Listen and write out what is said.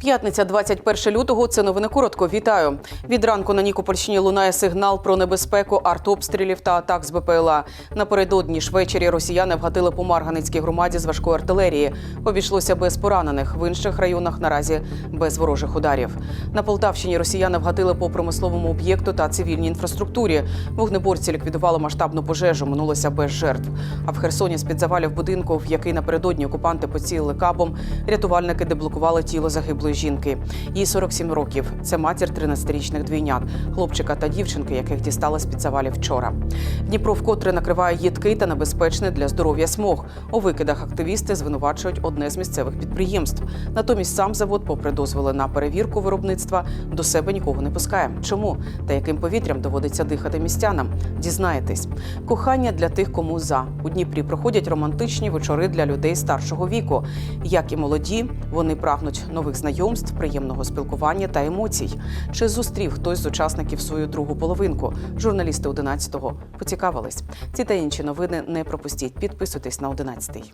П'ятниця, 21 лютого. Це новини коротко. Вітаю. Від ранку на Нікопольщині лунає сигнал про небезпеку артобстрілів та атак з БПЛА. Напередодні ж ввечері росіяни вгатили по Марганицькій громаді з важкої артилерії. Обійшлося без поранених. В інших районах наразі без ворожих ударів. На Полтавщині росіяни вгатили по промисловому об'єкту та цивільній інфраструктурі. Вогнеборці ліквідували масштабну пожежу. Минулося без жертв. А в Херсоні з під завалів будинку, в який напередодні окупанти поцілили кабом, рятувальники деблокували тіло загиблої жінки. Їй 47 років. Це матір 13-річних двійнят, хлопчика та дівчинки, яких дістали з під завалів вчора. Дніпро вкотре накриває їдкий та небезпечний для здоров'я смог. У викидах активісти звинувачують одне з місцевих підприємств. Натомість сам завод, попри дозволи на перевірку виробництва, до себе нікого не пускає. Чому та яким повітрям доводиться дихати містянам? Дізнаєтесь. Кохання для тих, кому за у Дніпрі проходять романтичні вечори для людей старшого віку. Як і молоді, вони прагнуть нових знайомств, приємного спілкування та емоцій. Чи зустрів хтось з учасників свою другу половинку? Журналісти 11-го поцікавились. Ці та інші новини не пропустіть. Підписуйтесь на 11-й.